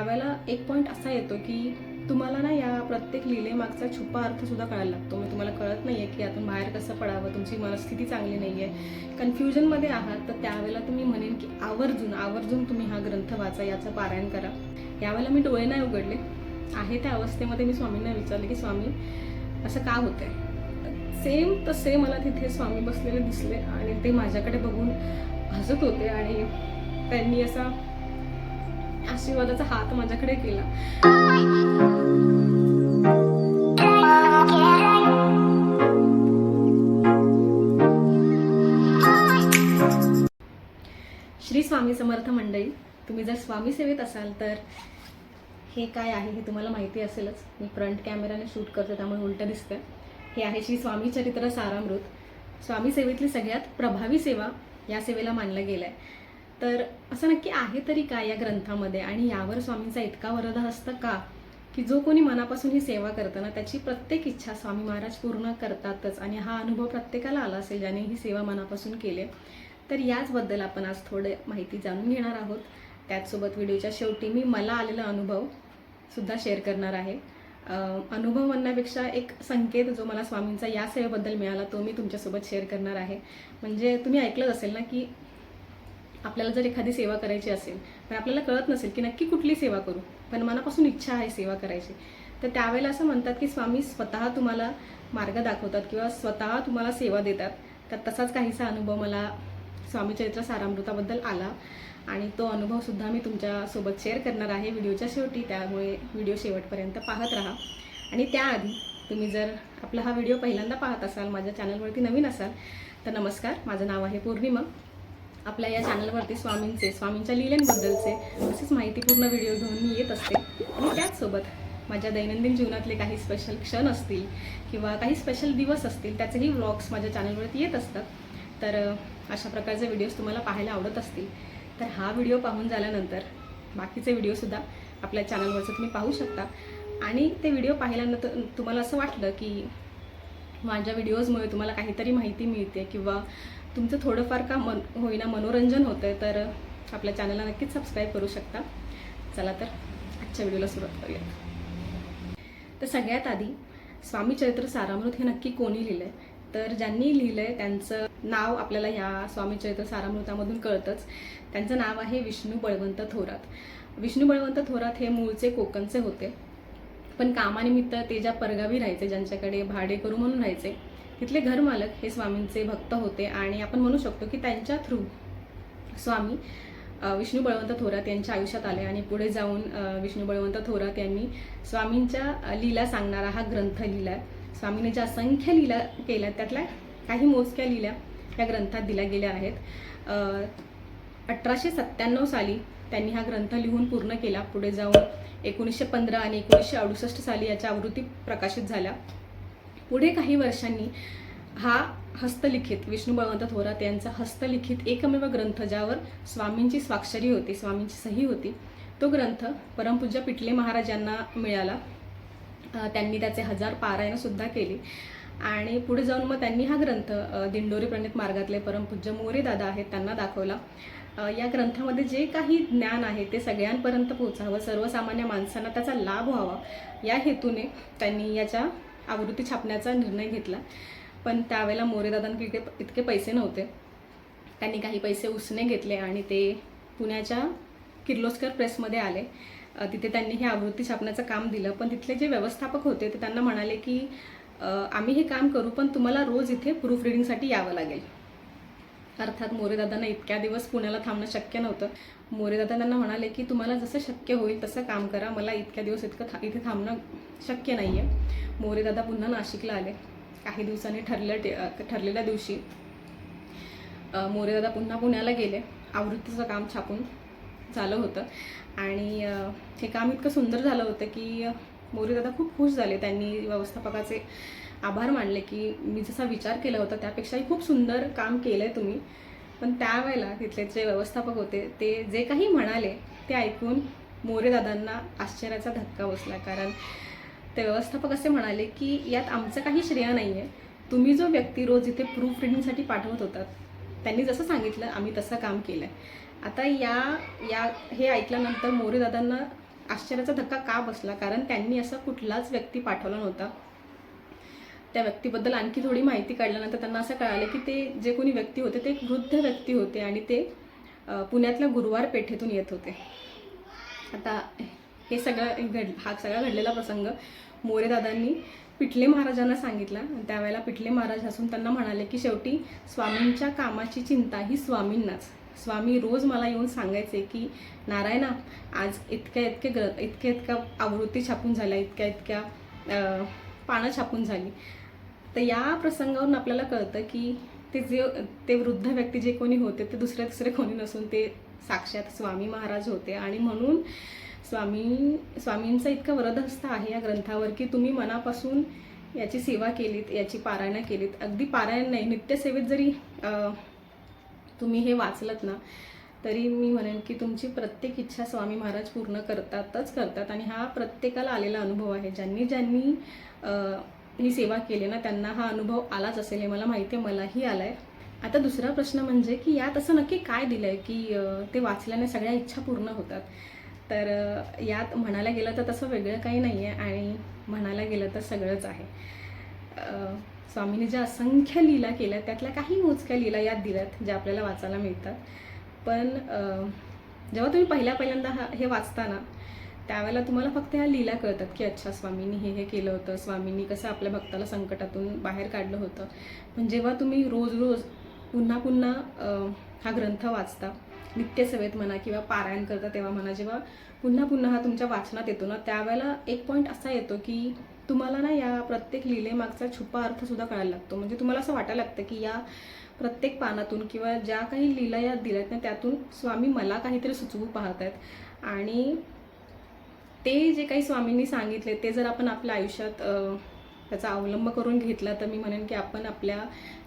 त्यावेळेला एक पॉईंट असा येतो की तुम्हाला ना या प्रत्येक लिहिलेमागचा छुपा अर्थ सुद्धा कळायला लागतो. म्हणजे तुम्हाला कळत नाही आहे की यातून बाहेर कसं पडावं तुमची मनस्थिती चांगली नाही आहे कन्फ्युजनमध्ये आहात तर त्यावेळेला तुम्ही म्हणेन की आवर्जून आवर्जून तुम्ही हा ग्रंथ वाचा याचं पारायण करा. यावेळेला मी डोळे नाही उघडले. आहे त्या अवस्थेमध्ये मी स्वामींना विचारले की स्वामी असं का होतं आहे सेम तसे मला तिथे स्वामी बसलेले दिसले आणि ते माझ्याकडे बघून हसत होते आणि त्यांनी असा आशीर्वादाचा हात माझ्याकडे केला. श्री स्वामी समर्थ मंडळी तुम्ही जर स्वामी सेवेत असाल तर हे काय आहे हे तुम्हाला माहिती असेलच. मी फ्रंट कॅमेराने शूट करते त्यामुळे उलटं दिसतं हे आहे श्री स्वामी चरित्र सारामृत. स्वामी सेवेतली सगळ्यात प्रभावी सेवा या सेवेला मानलं गेलं आहे तर असं नक्की आहे तरी काय या ग्रंथामध्ये? आणि यावर स्वामींचा इतका वरदा असतं का? की जो कोणी मनापासून ही सेवा करताना त्याची प्रत्येक इच्छा स्वामी महाराज पूर्ण करतातच. आणि हा अनुभव प्रत्येकाला आला असेल ज्याने ही सेवा मनापासून केली. तर याचबद्दल आपण आज थोडे माहिती जाणून घेणार आहोत. त्याचसोबत व्हिडिओच्या शेवटी मी मला आलेला अनुभव सुद्धा शेअर करणार आहे. अनुभव म्हणण्यापेक्षा एक संकेत जो मला स्वामींचा या सेवेबद्दल मिळाला तो मी तुमच्यासोबत शेअर करणार आहे. म्हणजे तुम्ही ऐकलंच असेल ना की आपल्याला जर एखादी सेवा करायची असेल पण आपल्याला कळत नसेल की नक्की कुठली सेवा करू. पण मनापासून इच्छा आहे सेवा करायची. तर त्यावेळेला असं म्हणतात की स्वामी स्वतः तुम्हाला मार्ग दाखवतात किंवा स्वतः तुम्हाला सेवा देतात. तर तसाच काहीसा अनुभव मला स्वामी चरित्र सारामृताबद्दल आला. आणि तो अनुभव सुद्धा मी तुमच्यासोबत शेअर करणार आहे व्हिडिओच्या शेवटी. त्यामुळे व्हिडिओ शेवटपर्यंत पाहत राहा. आणि त्याआधी तुम्ही जर आपला हा व्हिडिओ पहिल्यांदा पाहत असाल माझ्या चॅनलवरती नवीन असाल तर नमस्कार. माझं नाव आहे पौर्णिमा. आपल्या या चॅनलवरती स्वामींचे स्वामींच्या लिहिल्यांबद्दलचे असेच माहितीपूर्ण व्हिडिओ घेऊन मी येत असते. आणि त्याचसोबत माझ्या दैनंदिन जीवनातले काही स्पेशल क्षण असतील किंवा काही स्पेशल दिवस असतील त्याचेही व्लॉग्स माझ्या चॅनलवरती येत असतात. तर अशा प्रकारचे व्हिडिओज तुम्हाला पाहायला आवडत असतील. तर हा व्हिडिओ पाहून झाल्यानंतर बाकीचे व्हिडिओसुद्धा आपल्या चॅनलवरचं तुम्ही पाहू शकता. आणि ते व्हिडिओ पाहिल्यानंतर तुम्हाला असं वाटलं की माझ्या व्हिडिओजमुळे तुम्हाला काहीतरी माहिती मिळते किंवा तुमचं थोडंफार का मन होईना मनोरंजन होतं आहे तर आपल्या चॅनलला नक्कीच सबस्क्राईब करू शकता. चला तर आजच्या व्हिडिओला सुरुवात करूया. तर सगळ्यात आधी स्वामी चरित्र सारामृत हे नक्की कोणी लिहिलं आहे तर ज्यांनी लिहिलं आहे त्यांचं नाव आपल्याला ह्या स्वामी चरित्र सारामृतामधून कळतंच. त्यांचं नाव आहे विष्णू बळवंत थोरात. विष्णू बळवंत थोरात हे मूळचे कोकणचे होते. पण कामानिमित्त ते ज्या परगावी राहायचे ज्यांच्याकडे भाडे करू म्हणून राहायचे तिथले घरमालक हे स्वामींचे भक्त होते आणि आपण म्हणू शकतो की त्यांच्या थ्रू स्वामी विष्णू बळवंत थोरात यांच्या आयुष्यात आले आणि पुढे जाऊन विष्णू बळवंत थोरात यांनी स्वामींच्या लीला सांगणारा हा ग्रंथ लिहिला स्वामीने ज्या असंख्य लीला केल्या त्यातल्या काही मोजक्या लीला या ग्रंथात दिल्या गेल्या आहेत. अठराशे सत्त्याण्णव साली त्यांनी हा ग्रंथ लिहून पूर्ण केला. पुढे जाऊन एकोणीसशे पंधरा आणि एकोणीसशे अडुसष्ट साली याच्या आवृत्ती प्रकाशित झाल्या. पुढे काही वर्षांनी हा हस्तलिखित विष्णू बळवंत थोरात यांचा हस्तलिखित एकमेव ग्रंथ ज्यावर स्वामींची स्वाक्षरी होती स्वामींची सही होती तो ग्रंथ परमपूज्य पिटले महाराजांना मिळाला. त्यांनी त्याचे हजार पारायणसुद्धा केले केली. आणि पुढे जाऊन मग त्यांनी हा ग्रंथ दिंडोरी प्रणित मार्गातले परमपूज्य मोरे दादा आहेत त्यांना दाखवला. या ग्रंथामध्ये जे काही ज्ञान आहे ते सगळ्यांपर्यंत पोहोचावं सर्वसामान्य माणसांना त्याचा लाभ व्हावा या हेतूने त्यांनी याच्या आवृत्ती छापण्याचा निर्णय घेतला. पण त्यावेळेला मोरेदादांकडे इतके इतके पैसे नव्हते. त्यांनी काही पैसे उसने घेतले आणि ते पुण्याच्या किर्लोस्कर प्रेसमध्ये आले. तिथे त्यांनी हे आवृत्ती छापण्याचं काम दिलं. पण तिथले जे व्यवस्थापक होते ते त्यांना म्हणाले की आम्ही हे काम करू पण तुम्हाला रोज इथे प्रूफ रिडिंगसाठी यावं लागेल. अर्थात मोरेदादांना इतक्या दिवस पुण्याला थांबणं शक्य नव्हतं. मोरेदादा त्यांना म्हणाले की तुम्हाला जसं शक्य होईल तसं काम करा. मला इतक्या दिवस इतकं था इथे थांबणं शक्य नाही आहे मोरेदादा पुन्हा नाशिकला आले. काही दिवसांनी ठरलं ते- ठरलेल्या दिवशी मोरेदादा पुन्हा पुण्याला गेले. आवृत्तीचं काम छापून झालं होतं. आणि हे काम इतकं सुंदर झालं होतं की मोरेदादा खूप खुश झाले. त्यांनी व्यवस्थापकाचे आभार मानले की मी जसा विचार केला होता त्यापेक्षाही खूप सुंदर काम केलं आहे तुम्ही. पण त्यावेळेला तिथले जे व्यवस्थापक होते ते जे काही म्हणाले ते ऐकून मोरेदादांना आश्चर्याचा धक्का बसला. कारण ते व्यवस्थापक असे म्हणाले की यात आमचं काही श्रेय नाही आहे तुम्ही जो व्यक्ती रोज इथे प्रूफ रिडिंगसाठी पाठवत होतात त्यांनी जसं सांगितलं आम्ही तसं काम केलं आहे आता या या हे ऐकल्यानंतर मोरेदादांना आश्चर्याचा धक्का का बसला? कारण त्यांनी असा कुठलाच व्यक्ती पाठवला नव्हता. त्या व्यक्तीबद्दल आणखी थोडी माहिती काढल्यानंतर त्यांना असं कळालं की ते जे कोणी व्यक्ती होते ते एक वृद्ध व्यक्ती होते आणि ते पुण्यातल्या गुरुवार पेठेतून येत होते. आता हे सगळं घड हा सगळा घडलेला प्रसंग मोरेदादांनी पिठले महाराजांना सांगितला. त्यावेळेला पिठले महाराज हसून त्यांना म्हणाले की शेवटी स्वामींच्या कामाची चिंता ही स्वामींनाच. स्वामी रोज मला येऊन सांगायचे की नारायणा आज इतक्या इतके ग्र इतक्या इतक्या आवृत्ती छापून झाल्या इतक्या इतक्या पानं छापून झाली. तर या प्रसंगावरून आपल्याला कळतं की ते जे ते वृद्ध व्यक्ती जे कोणी होते ते दुसरे दुसरे कोणी नसून ते साक्षात स्वामी महाराज होते. आणि म्हणून स्वामी स्वामींचा इतका वरदहस्त आहे या ग्रंथावर की तुम्ही मनापासून याची सेवा केलीत याची पारायणं केलीत. अगदी पारायण नाही नित्यसेवेत जरी तुम्ही हे वाचलत ना तरी मी म्हणेन की तुमची प्रत्येक इच्छा स्वामी महाराज पूर्ण करतातच करतात. आणि हा प्रत्येकाला आलेला अनुभव आहे. ज्यांनी ज्यांनी ही सेवा केली ना त्यांना हा अनुभव आलाच असेल हे मला माहिती आहे मलाही आला आहे आता दुसरा प्रश्न म्हणजे की यात असं नक्की काय दिलं आहे की ते वाचल्याने सगळ्या इच्छा पूर्ण होतात? तर यात म्हणायला गेलं तर तसं वेगळं काही नाही आहे आणि म्हणायला गेलं तर सगळंच आहे. स्वामीने स्वामींनी ज्या असंख्य लीला केल्या त्यातल्या काही मोजक्या लीला यात दिल्यात ज्या आपल्याला वाचायला मिळतात. पण जेव्हा तुम्ही पहिल्या पहिल्यांदा हा हे वाचता ना त्यावेळेला तुम्हाला फक्त ह्या लीला कळतात की अच्छा स्वामींनी हे हे केलं होतं. स्वामींनी कसं आपल्या भक्ताला संकटातून बाहेर काढलं होतं. पण जेव्हा तुम्ही रोज रोज पुन्हा पुन्हा हा ग्रंथ वाचता नित्यसेवेत म्हणा किंवा पारायण करता तेव्हा म्हणा जेव्हा पुन्हा पुन्हा हा तुमच्या वाचनात येतो ना त्यावेळेला एक पॉईंट असा येतो की तुम्हाला ना या प्रत्येक लिलेमागचा छुपा अर्थसुद्धा कळायला लागतो. म्हणजे तुम्हाला असं वाटायला लागतं की या प्रत्येक पानातून किंवा ज्या काही लीला या दिल्यात ना त्यातून स्वामी मला काहीतरी सुचवू पाहत आहेत आणि ते जे काही स्वामींनी सांगितले ते जर आपण आपल्या आयुष्यात त्याचा अवलंब करून घेतला तर मी म्हणेन की आपण आपल्या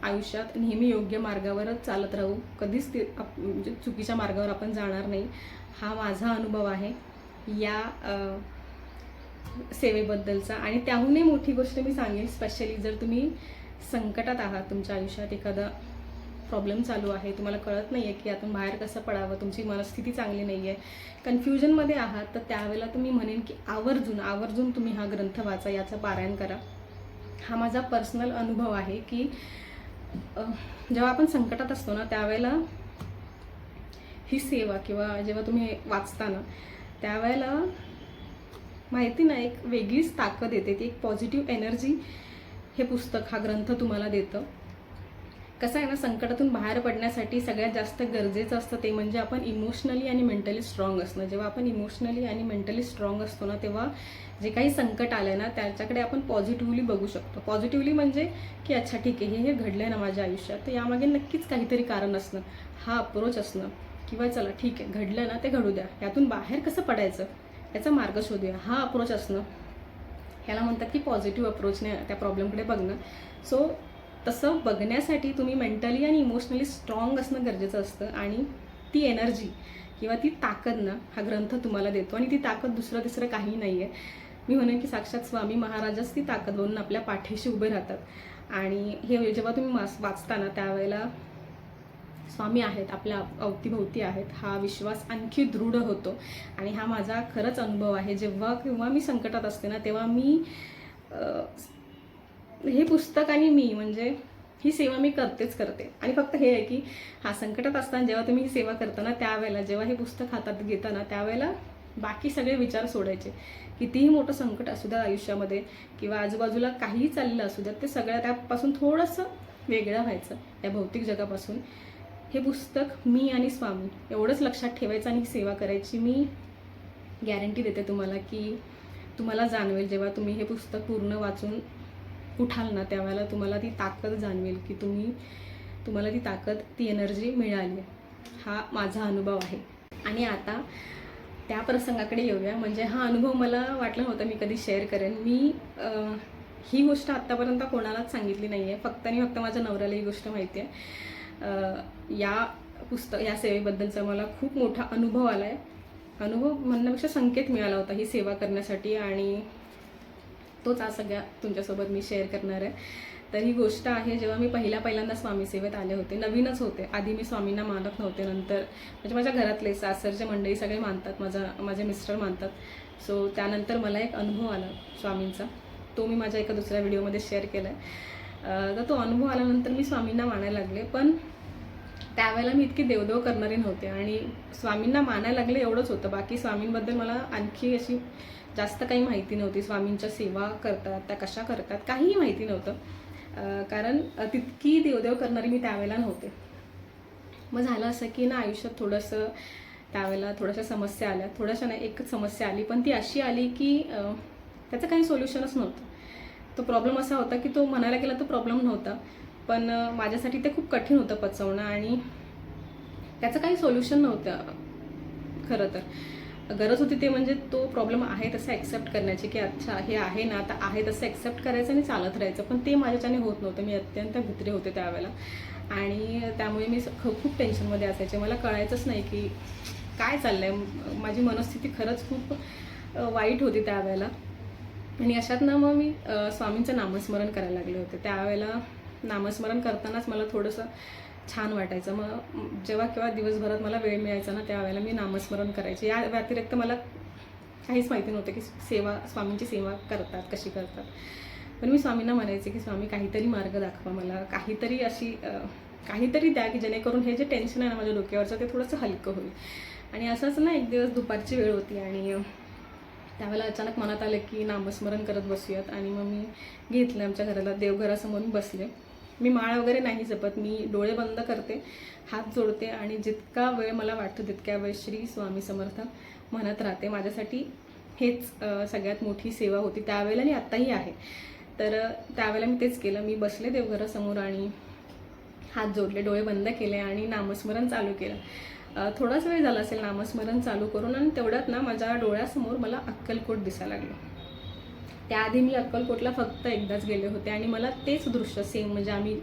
आयुष्यात नेहमी योग्य मार्गावरच चालत राहू. कधीच ते आप- म्हणजे चुकीच्या मार्गावर आपण जाणार नाही. हा माझा अनुभव आहे. या सेवेबद्दलचा. आणि त्याहूनही मोठी गोष्ट मी सांगेन स्पेशली जर तुम्ही संकटात आहात तुमच्या आयुष्यात एखादा प्रॉब्लेम चालू आहे तुम्हाला कळत नाही आहे की यातून बाहेर कसं पडावं तुमची मनस्थिती चांगली नाही आहे कन्फ्युजनमध्ये आहात तर त्यावेळेला तुम्ही म्हणेन की आवर्जून आवर्जून तुम्ही हा ग्रंथ वाचा याचं पारायण करा. हा माझा पर्सनल अनुभव आहे की जेव्हा आपण संकटात असतो ना त्यावेळेला ही सेवा किंवा जेव्हा तुम्ही वाचता ना त्यावेळेला माहिती ना एक वेगळीच ताकद येते ती एक पॉझिटिव्ह एनर्जी हे पुस्तक हा ग्रंथ तुम्हाला देतं. कसं आहे ना संकटातून बाहेर पडण्यासाठी सगळ्यात जास्त गरजेचं असतं ते म्हणजे आपण इमोशनली आणि मेंटली स्ट्रॉंग असणं. जेव्हा आपण इमोशनली आणि मेंटली स्ट्रॉंग असतो ना तेव्हा जे काही संकट आलं ना त्याच्याकडे आपण पॉझिटिव्हली बघू शकतो. पॉझिटिव्हली म्हणजे की अच्छा ठीक आहे हे हे घडलं ना माझ्या आयुष्यात तर यामागे नक्कीच काहीतरी कारण असणं हा अप्रोच असणं. किंवा चला ठीक आहे घडलं ना ते घडू द्या. यातून बाहेर कसं पडायचं याचा मार्ग शोधूया. हा अप्रोच असणं. ह्याला म्हणतात की पॉझिटिव्ह अप्रोचने त्या प्रॉब्लेमकडे बघणं. सो तसं बघण्यासाठी तुम्ही मेंटली आणि इमोशनली स्ट्रॉंग असणं गरजेचं असतं आणि ती एनर्जी किंवा ती ताकद ना हा ग्रंथ तुम्हाला देतो. आणि ती ताकद दुसरं तिसरं काही नाही आहे मी म्हणेन की साक्षात स्वामी महाराजच ती ताकद बनून आपल्या पाठीशी उभे राहतात. आणि हे जेव्हा तुम्ही वाच वाचता ना त्यावेळेला स्वामी आहेत आपल्या अवतीभोवती आहेत हा विश्वास आणखी दृढ होतो. आणि हा माझा खरंच अनुभव आहे. जेव्हा किंवा मी संकटात असते ना तेव्हा मी हे पुस्तक आणि मी म्हणजे ही सेवा मी करतेच करते. आणि फक्त हे आहे की हा संकटात असताना जेव्हा तुम्ही ही सेवा करताना त्यावेळेला जेव्हा हे पुस्तक हातात घेताना त्यावेळेला बाकी सगळे विचार सोडायचे. कितीही मोठं संकट असू द्या आयुष्यामध्ये किंवा आजूबाजूला काहीही चाललेलं असू द्या ते सगळ्या त्यापासून थोडंसं वेगळं व्हायचं या भौतिक जगापासून. हे पुस्तक मी आणि स्वामी एवढंच लक्षात ठेवायचं आणि सेवा करायची मी गॅरंटी देते तुम्हाला की तुम्हाला जाणवेल जेव्हा तुम्ही हे पुस्तक पूर्ण वाचून उठाल ना त्यावेळेला तुम्हाला ती ताकद जाणवेल की तुम्ही तुम्हाला ती ताकद ती एनर्जी मिळाली हा माझा अनुभव आहे. आणि आता त्या प्रसंगाकडे येऊया. म्हणजे हा अनुभव मला वाटला होता मी कधी शेअर करेन. मी आ, ही गोष्ट आत्तापर्यंत कोणालाच सांगितली नाही आहे फक्त आणि फक्त माझ्या नवऱ्याला ही गोष्ट माहिती आहे. या पुस्तक या सेवेबद्दलचा मला खूप मोठा अनुभव आला आहे अनुभव म्हणण्यापेक्षा संकेत मिळाला होता ही सेवा करण्यासाठी आणि तोच आज सगळ्या तुमच्यासोबत मी शेअर करणार आहे. तर ही गोष्ट आहे जेव्हा मी पहिल्या पहिल्यांदा स्वामी सेवेत आले होते नवीनच होते. आधी मी स्वामींना मानत नव्हते नंतर म्हणजे माझ्या घरातले सासरचे मंडळी सगळे मानतात माझा माझे मिस्टर मानतात. सो त्यानंतर मला एक अनुभव आला स्वामींचा. तो मी माझ्या एका दुसऱ्या व्हिडिओमध्ये शेअर केला आहे तर तो अनुभव आल्यानंतर मी स्वामींना मानायला लागले पण त्यावेळेला मी इतकी देवदेव करणारी नव्हते आणि स्वामींना मानायला लागले एवढंच होतं. बाकी स्वामींबद्दल मला आणखी अशी जास्त काही माहिती नव्हती. स्वामींच्या सेवा करतात त्या कशा करतात काहीही माहिती नव्हतं. कारण तितकी देवदेव करणारी मी त्यावेळेला नव्हते. मग झालं असं की ना आयुष्यात थोडंसं त्यावेळेला थोड्याशा समस्या आल्या. थोड्याशा नाही एकच समस्या आली. पण ती अशी आली की त्याचं काही सोल्युशनच नव्हतं. तो प्रॉब्लेम असा होता की तो म्हणायला गेला तो प्रॉब्लेम नव्हता. पण माझ्यासाठी ते खूप कठीण होतं पचवणं आणि त्याचं काही सोल्युशन नव्हतं खरं तर. गरज होती ते म्हणजे तो प्रॉब्लेम आहे तसं ॲक्सेप्ट करण्याची की अच्छा हे आहे ना आता आहे तसं ॲक्सेप्ट करायचं आणि चालत राहायचं. पण ते माझ्याच्याने होत नव्हतं. मी अत्यंत भित्रे होते त्यावेळेला. आणि त्यामुळे मी स- ख- खूप टेन्शनमध्ये असायचे. मला कळायचंच नाही की काय चाललं आहे माझी मनस्थिती खरंच खूप वाईट होती त्यावेळेला. आणि अशात ना मग मी स्वामींचं नामस्मरण करायला लागले होते. त्यावेळेला नामस्मरण करतानाच मला थोडंसं छान वाटायचं. मग जेव्हा केव्हा दिवसभरात मला वेळ मिळायचा ना त्यावेळेला मी नामस्मरण करायचे. या व्यतिरिक्त मला काहीच माहिती नव्हतं की सेवा स्वामींची सेवा करतात कशी करतात. पण मी स्वामींना म्हणायचे की स्वामी काहीतरी मार्ग दाखवा मला. काहीतरी अशी काहीतरी द्या की जेणेकरून हे जे टेन्शन आहे ना माझ्या डोक्यावरचं ते थोडंसं हलकं होईल. आणि असंच ना एक दिवस दुपारची वेळ होती आणि त्यावेळेला अचानक मनात आलं की नामस्मरण करत बसूयात. आणि मग मी घेतलं आमच्या घराला देवघरासमोर बसले. मी माळ वगैरे नाही जपत मी डोळे बंद करते हात जोडते आणि जितका वेळ मला वाटतो तितक्या वेळ श्री स्वामी समर्थ म्हणत राहते. माझ्यासाठी हेच सगळ्यात मोठी सेवा होती. त्यावेळेला आणि आत्ताही आहे. तर त्यावेळेला मी तेच केलं. मी बसले देवघरासमोर आणि हात जोडले डोळे बंद केले आणि नामस्मरण चालू केलं. थोडाच वेळ झाला असेल नामस्मरण चालू करून आणि तेवढ्यात ना माझ्या डोळ्यासमोर मला अक्कलकोट दिसायला लागलं. त्याआधी मी अक्कलकोटला फक्त एकदाच गेले होते आणि मला तेच दृश्य सेम म्हणजे आम्ही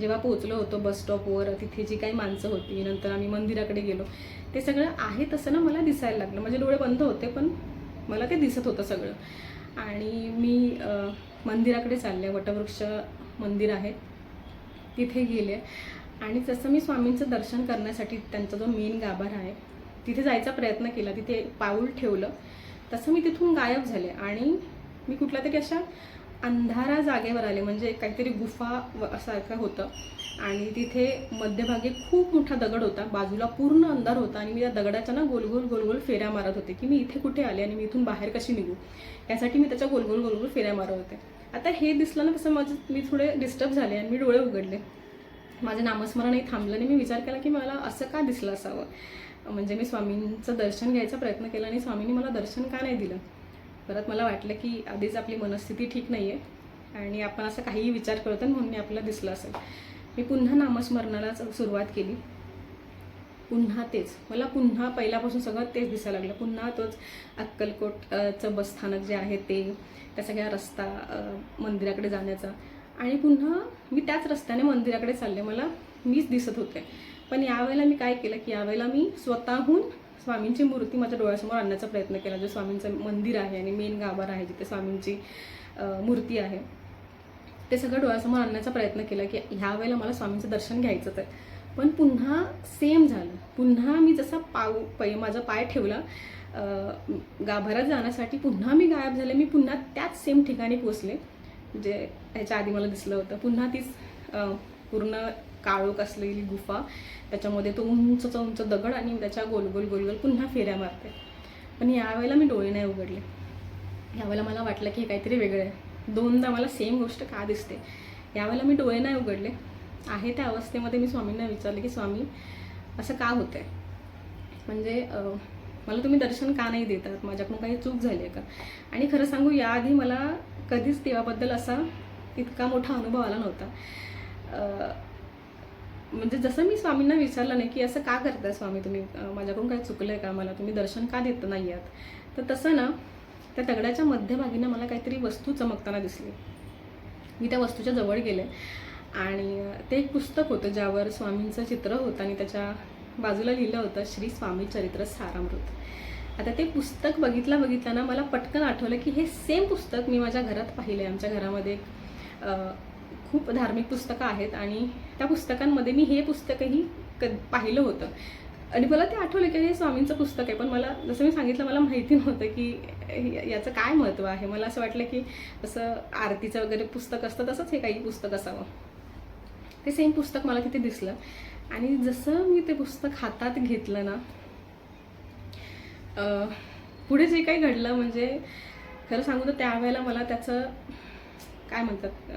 जेव्हा पोहोचलो होतो बस स्टॉपवर तिथे जी काही माणसं होती नंतर आम्ही मंदिराकडे गेलो. ते सगळं आहे तसं ना मला दिसायला लागलं. म्हणजे डोळे बंद होते पण मला ते दिसत होतं सगळं. आणि मी मंदिराकडे चालले. वटवृक्ष मंदिर आहे. तिथे गेले. आणि जसं मी स्वामींचं दर्शन करण्यासाठी त्यांचा जो मेन गाभारा आहे तिथे जायचा प्रयत्न केला. तिथे पाऊल ठेवलं. तसं मी तिथून गायब झाले. आणि मी कुठल्या तरी अशा अंधारा जागेवर आले म्हणजे काहीतरी गुफा सारखं होतं. आणि तिथे मध्यभागी खूप मोठा दगड होता. बाजूला पूर्ण अंधार होता आणि मी त्या दगडाच्या ना गोलगोल गोलगोल फेऱ्या मारत होते की मी इथे कुठे आले आणि मी इथून बाहेर कशी निघू? यासाठी मी त्याच्या गोलगोल गोलगोल फेऱ्या मारत होते. आता हे दिसलं ना तसं माझं मी थोडे डिस्टर्ब झाले आणि मी डोळे उघडले. माझं नामस्मरणही थांबलं आणि मी विचार केला की मला असं का दिसलं असावं? म्हणजे मी स्वामींचं दर्शन घ्यायचा प्रयत्न केला आणि स्वामींनी मला दर्शन का नाही दिलं? परत मला वाटलं की आधीच आपली मनस्थिती ठीक नाही आहे आणि आपण असं काहीही विचार करतो म्हणून मी आपल्याला दिसलं असेल. मी पुन्हा नामस्मरणाला सुरुवात केली. पुन्हा तेच. मला पुन्हा पहिल्यापासून सगळं तेच दिसायला लागलं. पुन्हा तोच अक्कलकोट बसस्थानक जे आहे ते त्या सगळ्या रस्ता मंदिराकडे जाण्याचा. आणि पुन्हा मी त्याच रस्त्याने मंदिराकडे चालले. मला मीच दिसत होते. पण यावेळेला मी काय केलं की यावेळेला मी स्वतःहून स्वामींची मूर्ती माझ्या डोळ्यासमोर आणण्याचा प्रयत्न केला. जे स्वामींचं मंदिर आहे आणि मेन गाभार आहे जिथे स्वामींची मूर्ती आहे ते सगळं डोळ्यासमोर आणण्याचा प्रयत्न केला की ह्या वेळेला मला स्वामींचं दर्शन घ्यायचंच आहे. पण पुन्हा सेम झालं. पुन्हा मी जसा पाव पै माझा पाय ठेवला गाभाऱ्यात जाण्यासाठी पुन्हा मी गायब झाले. मी पुन्हा त्याच सेम ठिकाणी पोचले जे ह्याच्या आधी मला दिसलं होतं. पुन्हा तीच पूर्ण काळोख असलेली गुफा. त्याच्यामध्ये तो उंचचा उंच दगड आणि त्याच्या गोलगोल गोलगोल पुन्हा फेऱ्या मारते. पण यावेळेला मी डोळे नाही उघडले. यावेळेला मला वाटलं की हे काहीतरी वेगळं आहे. दोनदा मला सेम गोष्ट का दिसते? यावेळेला मी डोळे नाही उघडले. आहे त्या अवस्थेमध्ये मी स्वामींना विचारले की स्वामी असं का होतं आहे म्हणजे मला तुम्ही दर्शन का नाही देतात? माझ्याकडून काही चूक झाली आहे का? आणि खरं सांगू याआधी मला कधीच देवाबद्दल असा इतका मोठा अनुभव आला नव्हता. म्हणजे जसं मी स्वामींना विचारलं नाही की असं का करताय स्वामी? तुम्ही माझ्याकडून काय चुकलं आहे का मला? तुम्ही दर्शन का देत नाही आहात तर तसं ना त्या दगडाच्या मध्यभागीनं मला काहीतरी वस्तू चमकताना दिसली. मी त्या वस्तूच्या जवळ गेले आणि ते एक पुस्तक होतं ज्यावर स्वामींचं चित्र होतं आणि त्याच्या बाजूला लिहिलं होतं श्री स्वामी चरित्र सारामृत. आता ते पुस्तक बघितलं बघितलं ना मला पटकन आठवलं की हे सेम पुस्तक मी माझ्या घरात पाहिलं आहे आमच्या घरामध्ये खूप धार्मिक पुस्तकं आहेत आणि त्या पुस्तकांमध्ये मी हे पुस्तकही क पाहिलं होतं. आणि मला ते आठवलं की हे स्वामींचं पुस्तक आहे. पण मला जसं मी सांगितलं मला माहिती नव्हतं की याचं काय महत्त्व आहे. मला असं वाटलं की असं आरतीचं वगैरे पुस्तक असतं तसंच हे काही पुस्तक असावं. ते सेम पुस्तक मला तिथे दिसलं. आणि जसं मी ते पुस्तक हातात घेतलं ना पुढे जे काही घडलं म्हणजे खरं सांगू तर त्यावेळेला मला त्याचं काय म्हणतात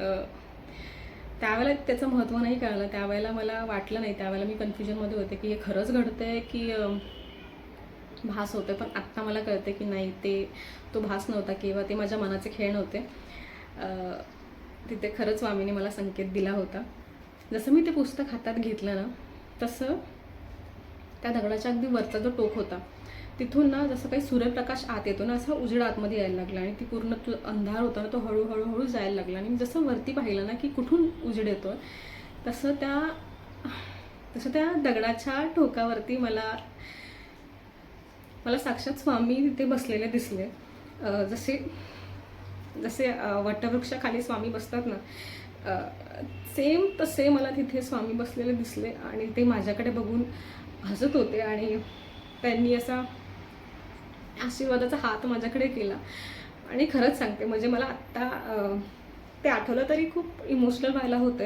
त्यावेळेला त्याचं महत्त्व नाही कळलं. त्यावेळेला मला वाटलं नाही. त्यावेळेला मी कन्फ्युजनमध्ये होते की हे खरंच घडतंय की भास होते पण आत्ता मला कळते की नाही. ते तो भास नव्हता किंवा ते माझ्या मनाचे खेळ नव्हते. तिथे खरंच स्वामीने मला संकेत दिला होता. जसं मी ते पुस्तक हातात घेतलं ना तसं त्या दगडाच्या अगदी वरचा जो टोक होता तिथून ना जसं काही सूर्यप्रकाश आत येतो ना असा उजेड आतमध्ये यायला लागला आणि ती पूर्ण तो अंधार होता ना तो हळूहळू हळू जायला लागला. आणि मी जसं वरती पाहिलं ना की कुठून उजेड येतो तसं त्या तसं त्या दगडाच्या टोकावरती मला मला साक्षात स्वामी तिथे बसलेले दिसले. जसे जसे वटवृक्षाखाली स्वामी बसतात ना सेम तसे मला तिथे स्वामी बसलेले दिसले आणि ते माझ्याकडे बघून हसत होते आणि त्यांनी असा आशीर्वादाचा हात माझ्याकडे केला. आणि खरंच सांगते म्हणजे मला आत्ता ते आठवलं तरी खूप इमोशनल व्हायला होतं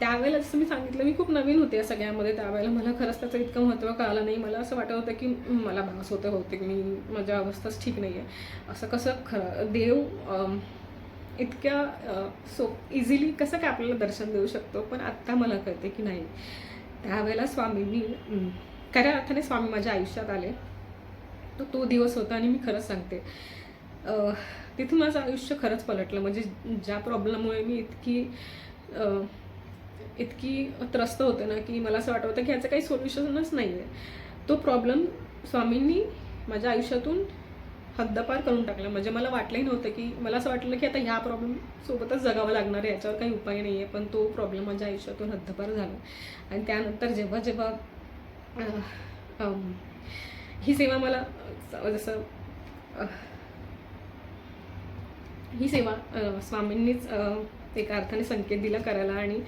त्यावेळेला जसं मी सांगितलं मी खूप नवीन होते या सगळ्यामध्ये त्यावेळेला. मला खरंच त्याचं इतकं महत्त्व कळालं नाही. मला असं वाटत होतं की मला भास होतं होते की मी माझ्या अवस्थाच ठीक नाही आहे असं कसं खरं देव इतक्या सो इझिली कसं काय आपल्याला दर्शन देऊ शकतो? पण आत्ता मला कळते की नाही. त्यावेळेला स्वामी मी खऱ्या अर्थाने स्वामी माझ्या आयुष्यात आले. तो तो दिवस होता आणि मी खरंच सांगते. तिथून माझं आयुष्य खरंच पलटलं. म्हणजे ज्या प्रॉब्लेममुळे मी इतकी इतकी त्रस्त होते ना की मला असं वाटत होतं की ह्याचं काही सोल्युशनच नाही आहे तो प्रॉब्लेम स्वामींनी माझ्या आयुष्यातून हद्दपार करून टाकला. म्हणजे मला वाटलंही नव्हतं की मला असं वाटलं की आता ह्या प्रॉब्लेम सोबतच जगावं लागणार आहे याच्यावर काही उपाय नाही आहे पण तो प्रॉब्लेम माझ्या आयुष्यातून हद्दपार झाला. आणि त्यानंतर जेव्हा जेव्हा ही सेवा मला जसं ही सेवा स्वामींनीच एका अर्थाने संकेत दिला करायला आणि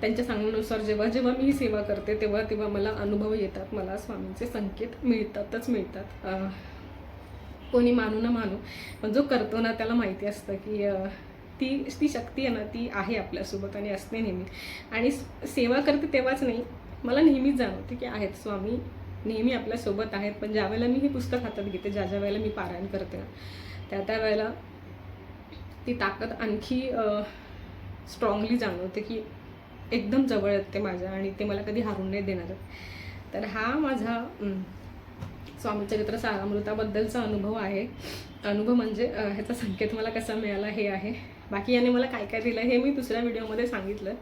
त्यांच्या सांगण्यानुसार जेव्हा जेव्हा मी ही सेवा करते तेव्हा तेव्हा मला अनुभव येतात मला स्वामींचे संकेत मिळतातच मिळतात. कोणी मानू ना मानू पण जो करतो ना त्याला माहिती असतं की ती ती शक्ती आहे ना ती आहे आपल्यासोबत आणि असते नेहमी. आणि सेवा करते तेव्हाच नाही मला नेहमीच जाणवते की आहेत स्वामी नेहमी आपल्यासोबत आहेत पण ज्या वेळेला मी हे पुस्तक हातात घेते ज्या ज्या वेळेला मी पारायण करते ना त्या त्या वेळेला ती ताकद आणखी स्ट्रॉंगली जाणवते की एकदम जवळ आहेत ते माझ्या आणि ते मला कधी हारून नाही देणार तर हा माझा स्वामीचरित्र स्वामी चरित्र सारामृताबद्दलचा अनुभव आहे. अनुभव म्हणजे ह्याचा संकेत मला कसा मिळाला हे आहे. बाकी याने मला काय काय दिलं हे मी दुसऱ्या व्हिडिओमध्ये सांगितलं.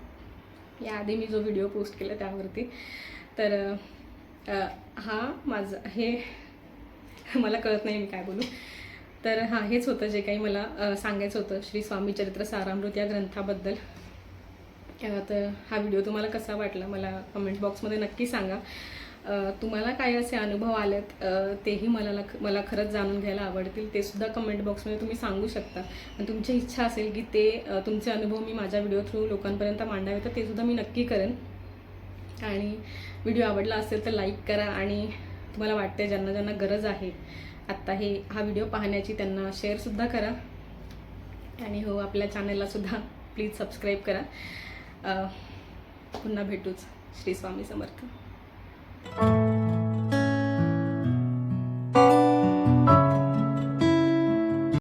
याआधी मी जो व्हिडिओ पोस्ट केला त्यावरती. तर हा माझा हे मला कळत नाही मी काय बोलू. तर हां हेच होतं जे काही मला सांगायचं होतं श्री स्वामी चरित्र सारामृत या ग्रंथाबद्दल. तर हा व्हिडिओ तुम्हाला कसा वाटला मला कमेंट बॉक्समध्ये नक्की सांगा. तुम्हाला काय असे अनुभव आलेत तेही मला मला खरंच जाणून घ्यायला आवडतील ते सुद्धा कमेंट बॉक्समध्ये तुम्ही सांगू शकता. आणि तुमची इच्छा असेल की ते तुमचे अनुभव मी माझ्या व्हिडिओ थ्रू लोकांपर्यंत मांडावे तर ते सुद्धा मी नक्की करेन. आणि व्हिडिओ आवडला असेल तर लाईक करा आणि तुम्हाला वाटते ज्यांना ज्यांना गरज आहे आत्ता हे हा व्हिडिओ पाहण्याची त्यांना शेअरसुद्धा करा. आणि हो आपल्या चॅनलला सुद्धा प्लीज सबस्क्राईब करा. पुन्हा भेटूच. श्री स्वामी समर्थ.